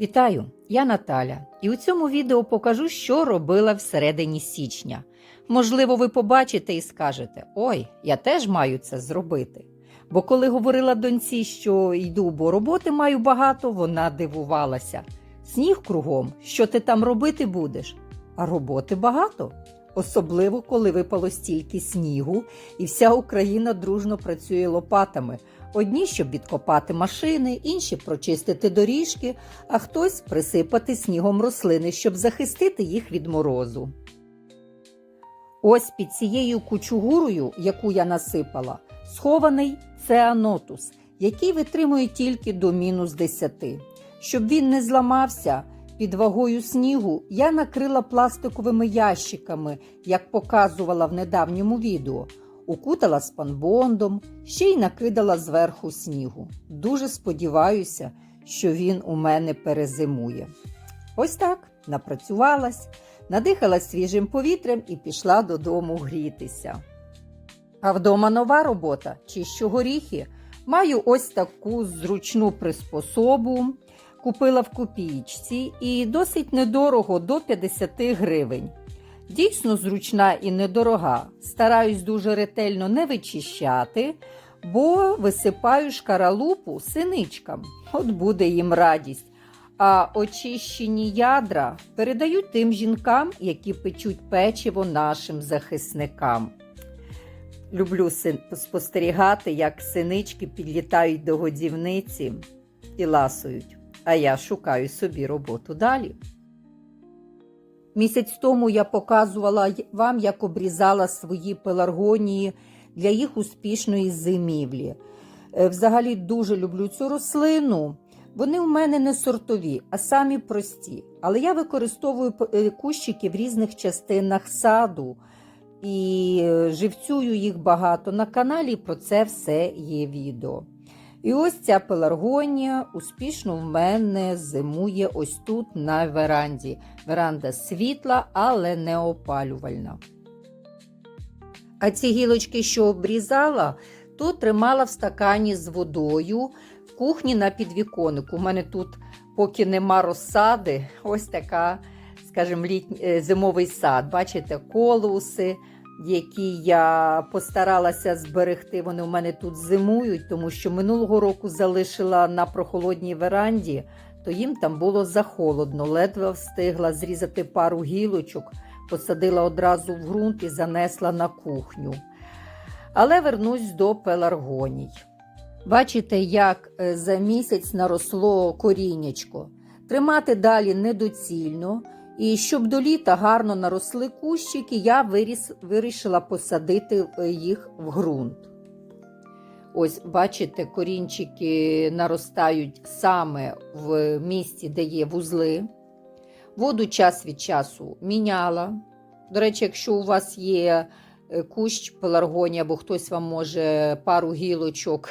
Вітаю! Я Наталя, і у цьому відео покажу, що робила всередині січня. Можливо, ви побачите і скажете: Ой, я теж маю це зробити. Бо коли говорила доньці, що йду, бо роботи маю багато, вона дивувалася. Сніг кругом, що ти там робити будеш? А роботи багато. Особливо, коли випало стільки снігу, і вся Україна дружно працює лопатами. Одні, щоб відкопати машини, інші прочистити доріжки, а хтось присипати снігом рослини, щоб захистити їх від морозу. Ось під цією кучугурою, яку я насипала, схований цеанотус, який витримує тільки до мінус 10. Щоб він не зламався під вагою снігу, я накрила пластиковими ящиками, як показувала в недавньому відео. Укутала спанбондом, ще й накидала зверху снігу. Дуже сподіваюся, що він у мене перезимує. Ось так напрацювалась, надихалась свіжим повітрям і пішла додому грітися. А вдома нова робота, чищу горіхи. Маю ось таку зручну приспособу. Купила в копійці і досить недорого до 50 гривень. Дійсно зручна і недорога. Стараюсь дуже ретельно не вичищати, бо висипаю шкаралупу синичкам. От буде їм радість. А очищені ядра передають тим жінкам, які печуть печиво нашим захисникам. Люблю спостерігати, як синички підлітають до годівниці і ласують, а я шукаю собі роботу далі. Місяць тому я показувала вам, як обрізала свої пеларгонії для їх успішної зимівлі. Е, Взагалі дуже люблю цю рослину. Вони у мене не сортові, а самі прості. Але я використовую е, кущики в різних частинах саду і е, живцюю їх багато. На каналі про це все є відео. І ось ця пеларгонія успішно в мене зимує ось тут на веранді. Веранда світла, але не опалювальна. А ці гілочки, що обрізала, то тримала в стакані з водою в кухні на підвіконнику. У мене тут, поки нема розсади, ось така, скажімо, літній зимовий сад. Бачите, колуси які я постаралася зберегти. Вони у мене тут зимують, тому що минулого року залишила на прохолодній веранді, то їм там було захолодно. Ледве встигла зрізати пару гілочок, посадила одразу в ґрунт і занесла на кухню. Але вернусь до пеларгоній. Бачите, як е, за місяць наросло коріннячко. Тримати далі недоцільно. І щоб до літа гарно наросли кущики, я виріс, вирішила посадити е, їх в ґрунт. Ось, бачите, корінчики наростають саме в місці, де є вузли. Воду час від часу міняла. До речі, якщо у вас є е, кущ пеларгонія, або хтось вам може пару гілочок,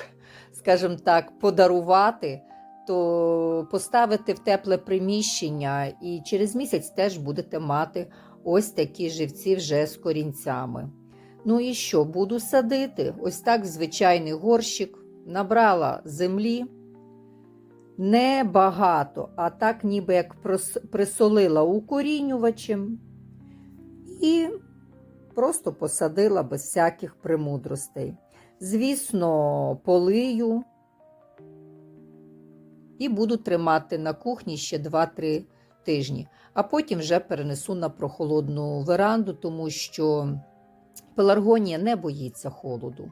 скажімо так, подарувати то поставити в тепле приміщення, і через місяць теж будете мати ось такі живці вже з корінцями. Ну і що, буду садити? Ось так звичайний горщик, набрала землі. Небагато, а так, ніби як присолила укорінювачем і просто посадила без всяких премудростей. Звісно, полию і буду тримати на кухні ще 2-3 тижні, а потім вже перенесу на прохолодну веранду, тому що пеларгонія не боїться холоду.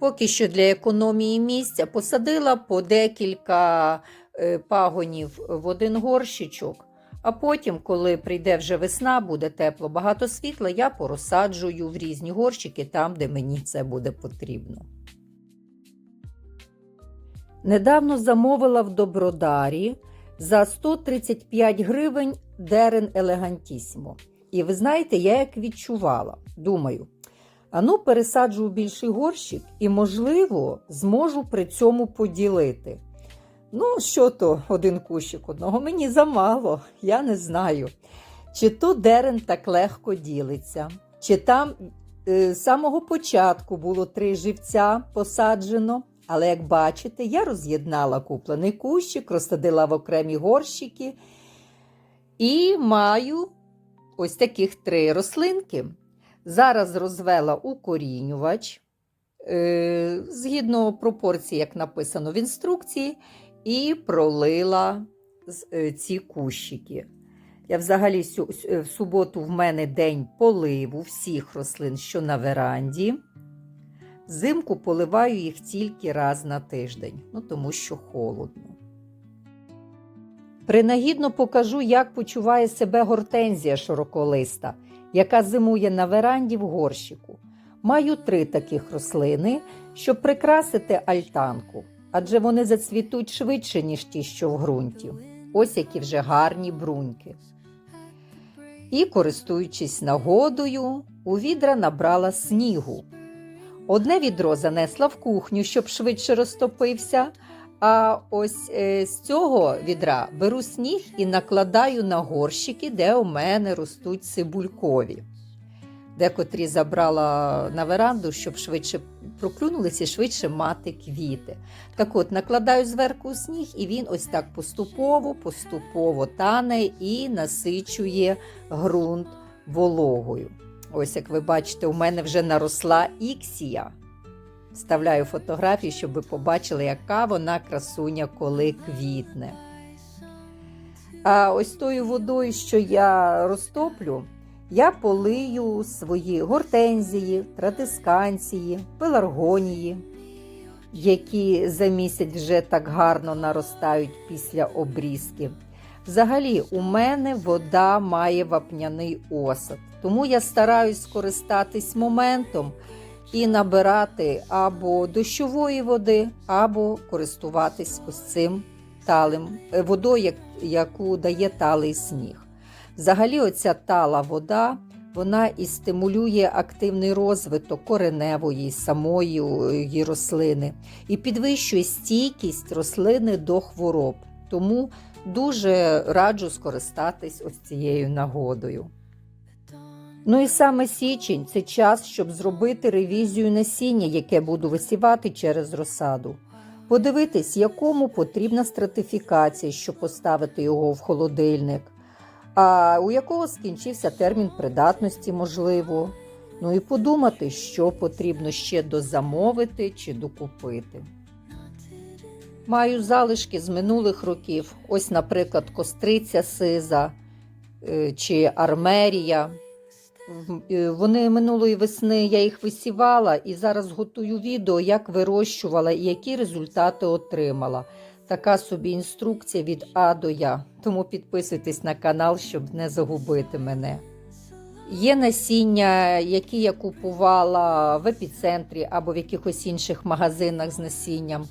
Поки що для економії місця посадила по декілька е, пагонів в один горщичок, а потім, коли прийде вже весна, буде тепло, багато світла, я порозсаджую в різні горщики там, де мені це буде потрібно. Недавно замовила в Добродарі за 135 гривень дерен елегантісімо. І ви знаєте, я як відчувала. Думаю, ану пересаджу в більший горщик і, можливо, зможу при цьому поділити. Ну, що то один кущик одного, мені замало, я не знаю. Чи то дерен так легко ділиться, чи там е, з самого початку було три живця посаджено, Але як бачите, я роз'єднала куплений кущик, розсадила в окремі горщики і маю ось таких три рослинки. Зараз розвела укорінювач е, згідно пропорції, як написано в інструкції, і пролила е, ці кущики. Я взагалі в суботу в мене день поливу всіх рослин, що на веранді. Взимку поливаю їх тільки раз на тиждень, ну тому що холодно. Принагідно покажу, як почуває себе гортензія широколиста, яка зимує на веранді в горщику. Маю три таких рослини, щоб прикрасити альтанку, адже вони зацвітуть швидше, ніж ті, що в ґрунті. Ось які вже гарні бруньки. І, користуючись нагодою, у відра набрала снігу. Одне відро занесла в кухню, щоб швидше розтопився. А ось е, з цього відра беру сніг і накладаю на горщики, де у мене ростуть цибулькові. Декотрі забрала на веранду, щоб швидше проклюнулися і швидше мати квіти. Так от, накладаю зверху сніг, і він ось так поступово, поступово тане і насичує ґрунт вологою. Ось, як ви бачите, у мене вже наросла іксія. Вставляю фотографію, щоб ви побачили, яка вона красуня, коли квітне. А ось тою водою, що я розтоплю, я полию свої гортензії, традисканції, пеларгонії, які за місяць вже так гарно наростають після обрізки. Взагалі, у мене вода має вапняний осад, тому я стараюсь скористатись моментом і набирати або дощової води, або користуватись ось цим талим е, водою, яку дає талий сніг. Взагалі, оця тала вода вона і стимулює активний розвиток кореневої самої е, рослини і підвищує стійкість рослини до хвороб. Тому дуже раджу скористатись ось цією нагодою. Ну і саме січень це час, щоб зробити ревізію насіння, яке буду висівати через розсаду. Подивитись, якому потрібна стратифікація, щоб поставити його в холодильник, а у якого скінчився термін придатності, можливо. Ну і подумати, що потрібно ще дозамовити чи докупити. Маю залишки з минулих років. Ось, наприклад, костриця сиза е, чи армерія. Е, Вони минулої весни я їх висівала і зараз готую відео, як вирощувала і які результати отримала. Така собі інструкція від А до Я. Тому підписуйтесь на канал, щоб не загубити мене. Є насіння, які я купувала в епіцентрі або в якихось інших магазинах з насінням.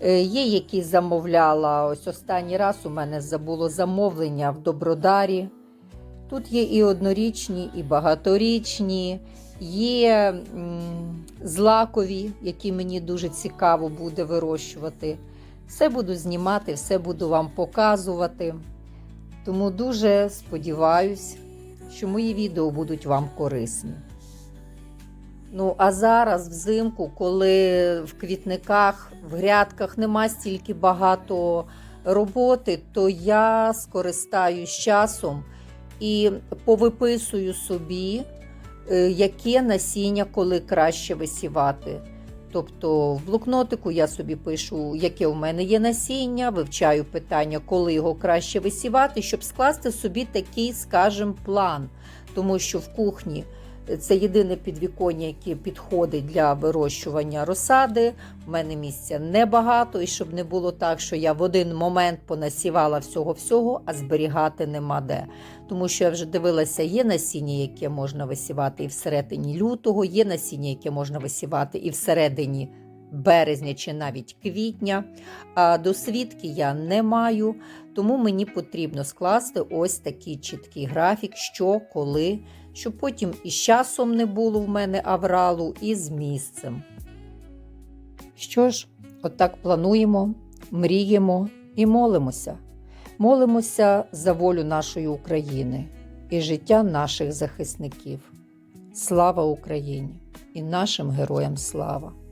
Е, Є, які замовляла. Ось останній раз у мене забуло замовлення в Добродарі. Тут є і однорічні, і багаторічні, є злакові, які мені дуже цікаво буде вирощувати. Все буду знімати, все буду вам показувати. Тому дуже сподіваюсь, що мої відео будуть вам корисні. Ну, а зараз, взимку, коли в квітниках, в грядках нема стільки багато роботи, то я скористаюсь часом і повиписую собі, е, яке насіння коли краще висівати. Тобто в блокнотику я собі пишу, яке у мене є насіння, вивчаю питання, коли його краще висівати, щоб скласти собі такий, скажімо, план. Тому що в кухні це єдине підвіконня, яке підходить для вирощування розсади. У мене місця небагато, і щоб не було так, що я в один момент понасівала всього-всього, а зберігати нема де. Тому що я вже дивилася, є насіння, яке можна висівати і всередині лютого, є насіння, яке можна висівати і всередині березня чи навіть квітня. А досвідки я не маю, тому мені потрібно скласти ось такий чіткий графік, що коли, щоб потім і з часом не було в мене авралу, і з місцем. Що ж, отак плануємо, мріємо і молимося. Молимося за волю нашої України і життя наших захисників. Слава Україні і нашим героям слава!